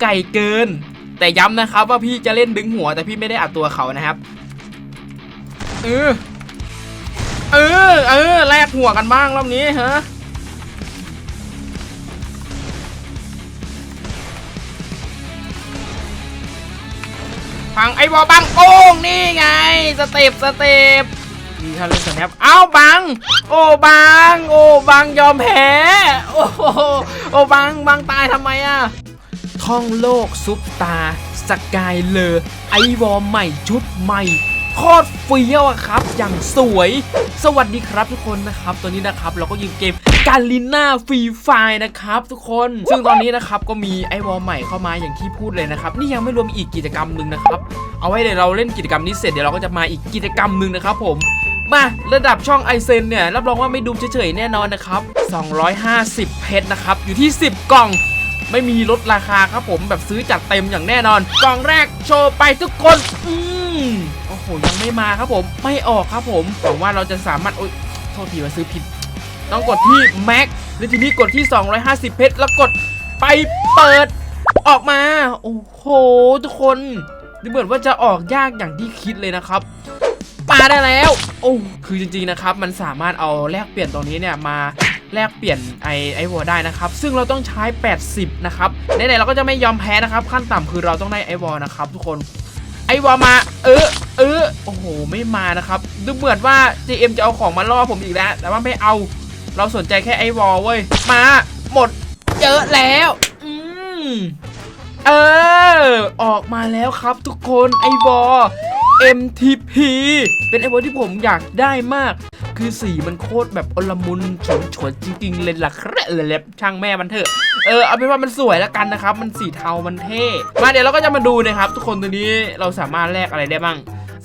ไก่เกิน แต่ย้ำนะครับว่าพี่จะเล่นดึงหัวแต่พี่ไม่ได้อัดตัวเขานะครับ เออ เออ เออ แลกหัวกันบ้างรอบนี้ฮะพังไอ้บอบังโป้งนี่ไง สเต็ปสเต็ปนี่ถ้าเล่นสแนปเอ้าบัง โอ้บัง โอ้บังยอมแพ้ โอ้โหโอ้บังบังตายทำไมอะ ท่องโลกซุปตา สกายเลอไอวอลใหม่ชุดใหม่โคตรเฟี้ยวอะครับ อย่างสวย สวัสดีครับทุกคนนะครับ ตอนนี้นะครับเราก็ยิงเกมกาลิน่าฟรีไฟนะครับทุกคน ซึ่งตอนนี้นะครับก็มีไอวอลใหม่เข้ามาอย่างที่พูดเลยนะครับ นี่ยังไม่รวมอีกกิจกรรมหนึ่งนะครับ เอาไว้เดี๋ยวเราเล่นกิจกรรมนี้เสร็จเดี๋ยวเราก็จะมาอีกกิจกรรมหนึ่งนะครับผม มาระดับช่องไอเซนเนี่ยรับรองว่าไม่ดูเฉยๆแน่นอนนะครับ 250 เพชรนะครับอยู่ที่ 10 กล่อง ไม่มีลดราคาครับผมแบบซื้อจัดเต็มอย่างแน่นอน กล่องแรกโชว์ไปทุกคน อืมโอ้โหยังไม่มาครับผมไม่ออกครับผมหวังว่าเราจะสามารถโอ๊ยโทษทีว่าซื้อผิด ต้องกดที่แม็กแล้วทีนี้กดที่ 250 เพชรแล้วกดไปเปิดออกมา โอ้โห ทุกคนดูเหมือนว่าจะออกยากอย่างที่คิดเลยนะครับมาได้แล้ว โอ้คือจริงๆนะครับ มันสามารถเอาแลกเปลี่ยนตรงนี้เนี่ยมา แลกเปลี่ยนไอไอวอลได้นะครับ ซึ่งเราต้องใช้ 80 นะครับไหนๆเราก็จะไม่ยอมแพ้นะครับ ขั้นต่ำคือเราต้องได้ไอวอลนะครับ ทุกคนไอวอลมา เออเออโอ้โหไม่มานะครับดูเหมือนว่า JM จะเอาของมาล่อผมอีกแล้ว แต่ว่าไม่เอาเราสนใจแค่ไอวอลเว้ยมาหมดเยอแล้วอืมเออ ออกมาแล้วครับทุกคนไอวอล MTP เป็นไอวอลที่ผมอยากได้มาก คือสีมันโคตรแบบอลมุนฉนฉวนจริงๆเลยล่ะครับเลยเล็บช่างแม่มันเถอะเออเอาเป็นว่ามันสวยแล้วกันนะครับ มันสีเทามันเท่มาเดี๋ยวเราก็จะมาดูนะครับ ทุกคนตัวนี้เราสามารถแลกอะไรได้บ้าง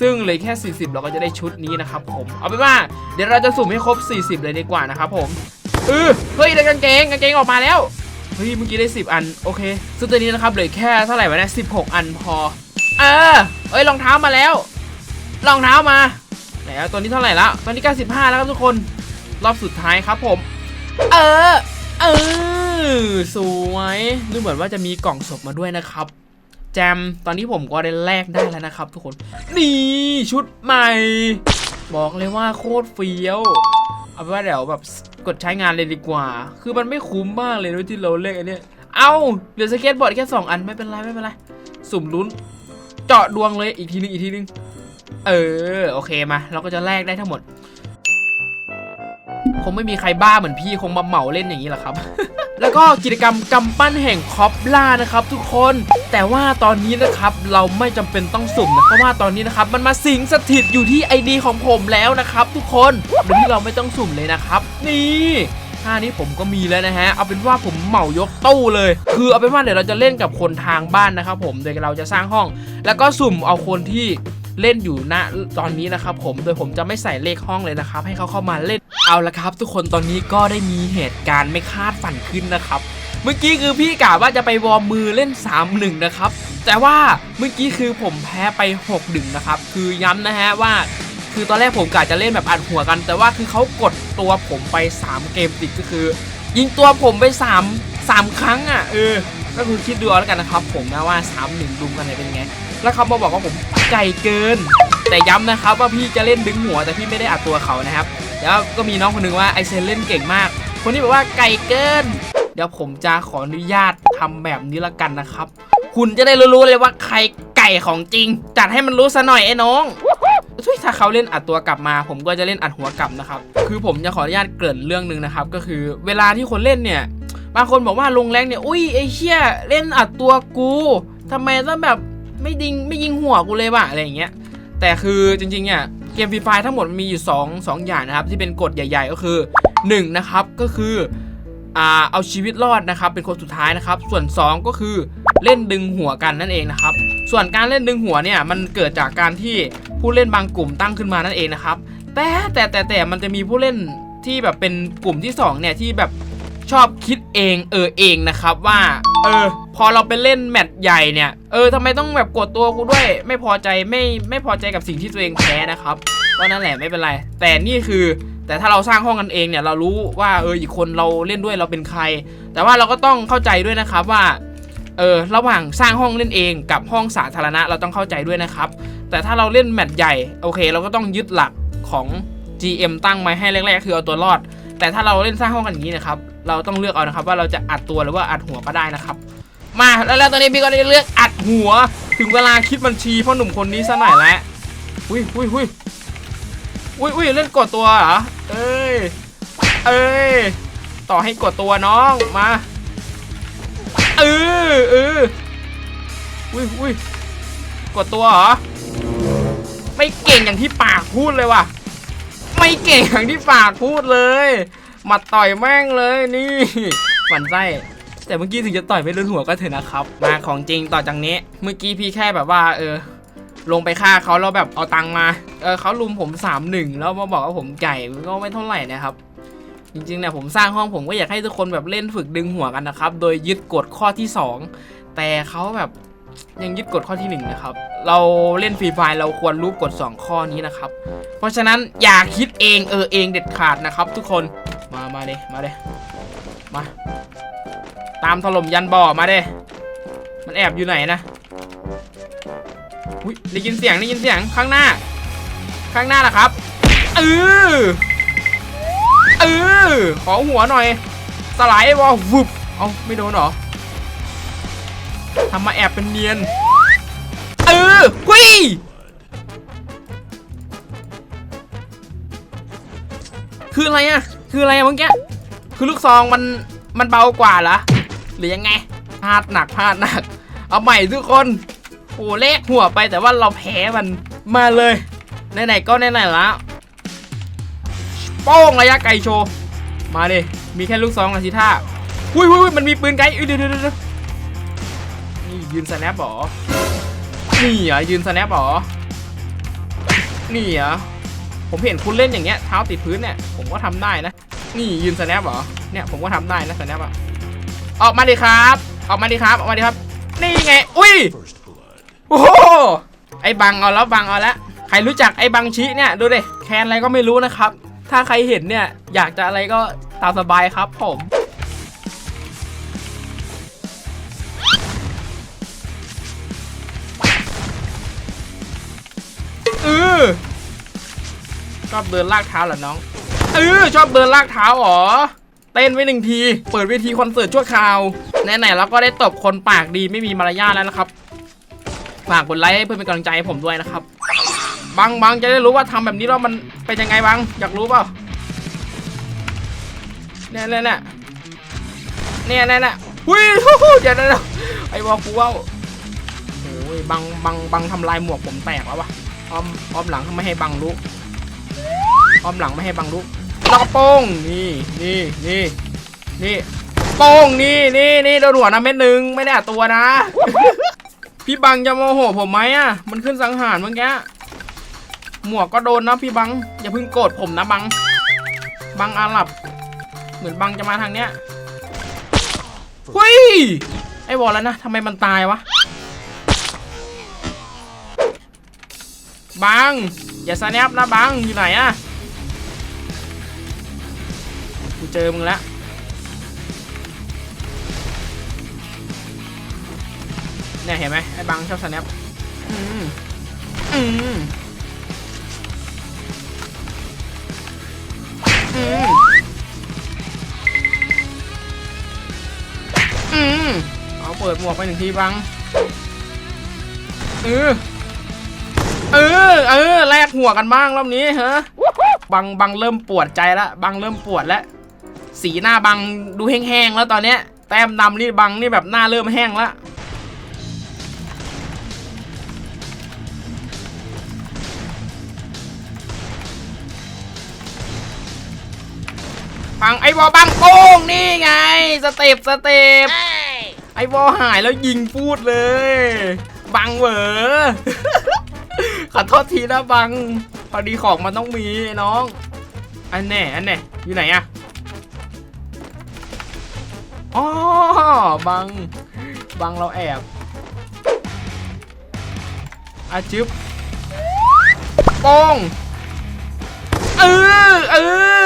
ซึ่งเลือแค่ 40 เราก็จะได้ชุดนี้นะครับผมเอาเป็นว่าเดี๋ยวเราจะสุ่มให้ครบ 40 เลยดีกว่านะครับผมเออเฮ้ยได้กางเกงกางเกงออกมาแล้วเฮ้ยเมื่อกี้ได้ 10 อันโอเคซึ่งตัวนี้นะครับเหลือแค่เท่าไหร่วะเนี่ย16 อันพอเออเอ้ยรองเท้ามาแล้ว รองเท้ามา ไหนอะตัวนี้เท่าไหร่ละตอนนี้ 95 แล้วครับทุกคนรอบสุดท้ายครับผม เออ เออ สวยดูเหมือนว่าจะมีกล่องศพมาด้วยนะครับ แจม ตอนนี้ผมก็ได้แลกได้แล้วนะครับ ทุกคน นี่ชุดใหม่ บอกเลยว่าโคตรเฟี้ยว เอาเป็นว่าเดี๋ยวแบบกดใช้งานเลยดีกว่า คือมันไม่คุ้มมากเลยด้วยที่เราเล่นอันเนี้ยเอาเหลือสเก็ตบอร์ดแค่สองอันไม่เป็นไรไม่เป็นไร สุ่มลุ้น เจาะดวงเลยอีกทีนึงอีกทีนึง เออ โอเคมา เราก็จะแลกได้ทั้งหมด คงไม่มีใครบ้าเหมือนพี่คงมาเหมาเล่นอย่างนี้หรอครับ แล้วก็กิจกรรมกำปั้นแห่งคอปล่านะครับทุกคน แต่ว่าตอนนี้นะครับเราไม่จำเป็นต้องสุ่มนะ เพราะว่าตอนนี้นะครับมันมาสิงสถิตอยู่ที่ไอดีของผมแล้วนะครับ ทุกคนโดยที่เราไม่ต้องสุ่มเลยนะครับ นี่ท่านี้ผมก็มีแล้วนะฮะ เอาเป็นว่าผมเหมายกตู้เลย คือเอาเป็นว่าเดี๋ยวเราจะเล่นกับคนทางบ้านนะครับผม โดยเราจะสร้างห้อง แล้วก็สุ่มเอาคนที่ เล่นอยู่ณตอนนี้นะครับผมโดยผมจะไม่ใส่เลขห้องเลยนะครับ ให้เขาเข้ามาเล่นเอาละครับ ทุกคนตอนนี้ก็ได้มีเหตุการณ์ไม่คาดฝันขึ้นนะครับ เมื่อกี้คือพี่กะว่าจะไปวอร์มมือเล่น 3-1 นะครับ แต่ว่าเมื่อกี้คือผมแพ้ไป6-1นะครับคือย้ำนะฮะว่าคือตอนแรกผมกะจะเล่นแบบอัดหัวกัน แต่ว่าคือเขากดตัวผมไป 3 เกมติดก็คือ ยิงตัวผมไป 3 3 ครั้งอะเออก็คือคิดดูเอาแล้วกันนะครับ ผมนะว่า 3-1ดุมกันเนี่ยเป็นไง แล้วเขามาบอกว่าผมไก่เกิน แต่ย้ำนะครับว่าพี่จะเล่นดึงหัวแต่พี่ไม่ได้อัดตัวเขานะครับแล้วก็มีน้องคนหนึงว่าไอเซนเล่นเก่งมาก คนนี้บอกว่าไก่เกิน เดี๋ยวผมจะขออนุญาตทำแบบนี้ละกันนะครับ คุณจะได้รู้เลยว่าใครไก่ของจริง จัดให้มันรู้ซะหน่อยไอ้น้องทุยถ้าเขาเล่นอัดตัวกลับมา ผมก็จะเล่นอัดหัวกลับนะครับ คือผมจะขออนุญาตเกริ่นเรื่องหนึ่งนะครับ ก็คือเวลาที่คนเล่นเนี่ย บางคนบอกว่าลงแรงเนี่ย อุ้ยไอ้เชี่ยเล่นอัดตัวกูทำไมต้องแบบ ไม่ดิงไม่ยิงหัวกูเลยวะอะไรอย่างเงี้ยแต่คือจริงๆเนี่ยเกมฟรีไฟทั้งหมดมีอยู่2 2อย่างนะครับที่เป็นกฎใหญ่ ๆ ก็คือ1นะครับก็คืออ่าเอาชีวิตรอดนะครับเป็นคนสุดท้ายนะครับ ส่วน 2 ก็คือเล่นดึงหัวกันนั่นเองนะครับ ส่วนการเล่นดึงหัวเนี่ยมันเกิดจากการที่ผู้เล่นบางกลุ่มตั้งขึ้นมานั่นเองนะครับแต่แต่แต่แต่มันจะมีผู้เล่นที่แบบเป็นกลุ่มที่สองเนี่ยที่แบบ ชอบคิดเองเออเองนะครับว่า เออ พอเราไปเล่นแมตช์ใหญ่เนี่ย เออทำไมต้องแบบกดตัวกูด้วย ไม่พอใจไม่ไม่พอใจกับสิ่งที่ตัวเองแพ้นะครับก็นั่นแหละไม่เป็นไร แต่นี่คือ แต่ถ้าเราสร้างห้องกันเองเนี่ยเรารู้ว่าเอออีกคนเราเล่นด้วยเราเป็นใคร แต่ว่าเราก็ต้องเข้าใจด้วยนะครับว่าเออระหว่างสร้างห้องเล่นเองกับห้องสาธารณะเราต้องเข้าใจด้วยนะครับ แต่ถ้าเราเล่นแมตช์ใหญ่โอเค เราก็ต้องยึดหลักของ GM ตั้งไว้ให้แรกๆ คือเอาตัวรอด แต่ถ้าเราเล่นสร้างห้องกันอย่างนี้นะครับ เราต้องเลือกเอานะครับ ว่าเราจะอัดตัวหรือว่าอัดหัวก็ได้นะครับ มาแล้วตอนนี้พี่ก็ได้เลือกอัดหัว ถึงเวลาคิดบัญชีพ่อหนุ่มคนนี้ซะหน่อยแล้วอุ้ยอุ้ยอุ้ยอุ้ยอุ้ยเล่นกดตัวเหรอเอ้ยเอ้ยต่อให้กดตัวน้องมาเออเอออุ้ยอุ้ยกดตัวเหรอไม่เก่งอย่างที่ปากพูดเลยว่ะ ไม่เก่งอย่างที่ปากพูดเลยหมาต่อยแม่งเลยนี่หมันไส้แต่เมื่อกี้ถึงจะต่อยไม่รุนหัวก็เถอะนะครับมาของจริงต่อจากนี้ เมื่อกี้พี่แค่แบบว่า เออ ลงไปฆ่าเขาแล้วแบบเอาตังมาเออเขาลุมผมสามหนึ่งแล้วมาบอกว่าผมไก่ก็ไม่เท่าไหร่นะครับจริงๆเนี่ยผมสร้างห้องผมก็อยากให้ทุกคนแบบเล่นฝึกดึงหัวกันนะครับ โดยยึดกฎข้อที่ 2 แต่เขาแบบ ยังยึดกฎข้อที่1นะครับเราเล่นฟรีไฟล์เราควรรู้กฎ2ข้อนี้นะครับ เพราะฉะนั้นอย่าคิดเองเออเองเด็ดขาดนะครับ ทุกคนมามาเลยมาเลยมา ตามถล่มยันบ่อมาเด้มันแอบอยู่ไหนนะอุ้ยได้ยินเสียงได้ยินเสียงข้างหน้า ข้างหน้าล่ะครับเออเออขอหัวหน่อย สไลด์วอลวุบเอาไม่โดนหรอ ทำมาแอบเป็นเนียน เออหุยคืออะไรอะคืออะไรอะเมื่อกี้คือลูกซองมันมันเบากว่าเหรอหรือยังไงพลาดหนักพลาดหนัก เอาใหม่ทุกคนโอ้เลขหัวไปแต่ว่าเราแพ้มันมาเลยไหนๆก็ไหนๆแล้วโป้งระยะไกลโชว์มาดิมีแค่ลูกซองนะสิท่าอุ้ยอุ้ยอุ้ยมันมีปืนไกลอุ้ยเดี๋ยวเดี๋ยวเดี๋ยว นี่ยืนสแนปหรอ นี่เหรอยืนสแนปหรอ นี่เหรอ ผมเห็นคุณเล่นอย่างเงี้ยเท้าติดพื้นเนี่ยผมก็ทำได้นะ นี่ยืนสแนปหรอ เนี่ยผมก็ทำได้นะสแนปอะออกมาดิครับ ออกมาดิครับ ออกมาดิครับ นี่ไง อุ้ย โอ้โห ไอ้บังเอาแล้วบังเอาแล้ว ใครรู้จักไอ้บังชิเนี่ยดูดิ แคนอะไรก็ไม่รู้นะครับ ถ้าใครเห็นเนี่ยอยากจะอะไรก็ตามสบายครับผม ออชอบเดินลากเท้าเหรอน้องเออชอบเดินลากเท้าหรอเต้นไว้หนึ่งที เปิดเวทีคอนเสิร์ตชั่วคราวไหนๆเราก็ได้ตบคนปากดีไม่มีมารยาทแล้วนะครับ ฝากกดไลค์ให้เพื่อเป็นกำลังใจให้ผมด้วยนะครับบังบังจะได้รู้ว่าทำแบบนี้แล้วมันเป็นยังไงบังอยากรู้เปล่าเนี่ยเนี่ยเนี่ยเนี่ยเนี่ยเนี่ยหุ้ยเดี๋ยวเดี๋ยวไอ้วอลกูว่าโอ้ยบังบังบังทำลายหมวกผมแตกแล้ววะ อ้อมอ้อมหลังไม่ให้บังรู้อ้อมหลังไม่ให้บังรู้แล้วก็โป้งนี่นี่นี่นี่โป้งนี่นี่นี่โดนหัวนะเม็ดหนึ่งไม่ได้อัดตัวนะ พี่บังจะโมโหผมไหมอะ มันขึ้นสังหารเมื่อกี้หมวกก็โดนนะพี่บัง อย่าเพิ่งโกรธผมนะบัง บังอาหรับ เหมือนบังจะมาทางเนี้ยหุยไอ้วอลแล้วนะทำไมมันตายวะ บัง อย่าสแนปนะบัง อยู่ไหนอะกูเจอมึงแล้วเนี่ยเห็นไหมไอ้บังชอบสแนปอืมอืมอืมอืมเอาเปิดหมวกไปหนึ่งทีบังเออ เออเออแลกหัวกันบ้างรอบนี้ฮะบังบังเริ่มปวดใจแล้วบังเริ่มปวดแล้วสีหน้าบังดูแห้งๆแล้วตอนเนี้ยแต้มดำนี่บังนี่แบบหน้าเริ่มแห้งแล้วฟังไอ้บอบังโป้งนี่ไงสเต็ปสเต็ปไอ้บอหายแล้วยิงพูดเลย บังเหวอ ขอโทษทีนะบัง พอดีของมันต้องมีน้อง อันแน่อันแน่อยู่ไหนอะอ๋อบัง บังเราแอบอาจึบป้งเออเอ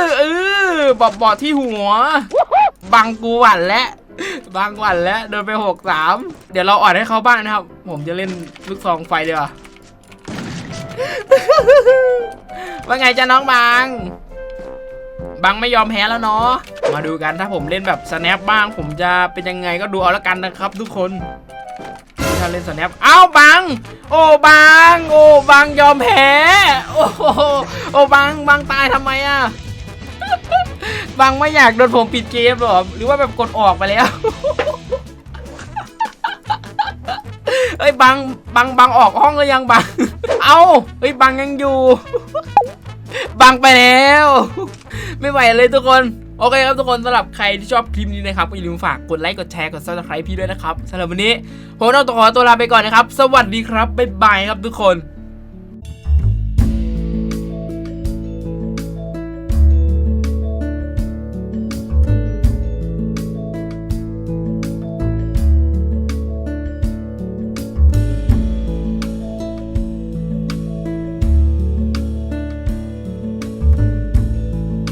อเออบอบบอที่หัว บังกูหวันและบางวันแล้วโดนไปหกสามเดี๋ยวเราอ่อนให้เขาบ้างนะครับ ผมจะเล่นลูกซองไฟดีกว่า ว่าไงจ้าน้องบางบางไม่ยอมแพ้แล้วเนาะ มาดูกันถ้าผมเล่นแบบสแนปบ้าง ผมจะเป็นยังไงก็ดูเอาละกันนะครับทุกคน ถ้าเล่นสแนปเอ้าบัง โอ้บัง โอ้บังยอมแพ้ โอ้โอ้บังบังตายทำไมอะบังไม่อยากโดนผมปิดเกมหรอ หรือว่าแบบกดออกไปแล้ว เอ้ยบังบังบังออกห้องหรือยังบัง เอ้าเฮ้ยบังยังอยู่ บังไปแล้ว ไม่ไหวเลยทุกคนโอเคครับทุกคนสำหรับใครที่ชอบคลิปนี้นะครับก็อย่าลืมฝากกดไลค์กดแชร์กดซับสไครป์พี่ด้วยนะครับสำหรับวันนี้ผมต้องขอตัวลาไปก่อนนะครับ สวัสดีครับบ๊ายบายครับทุกคน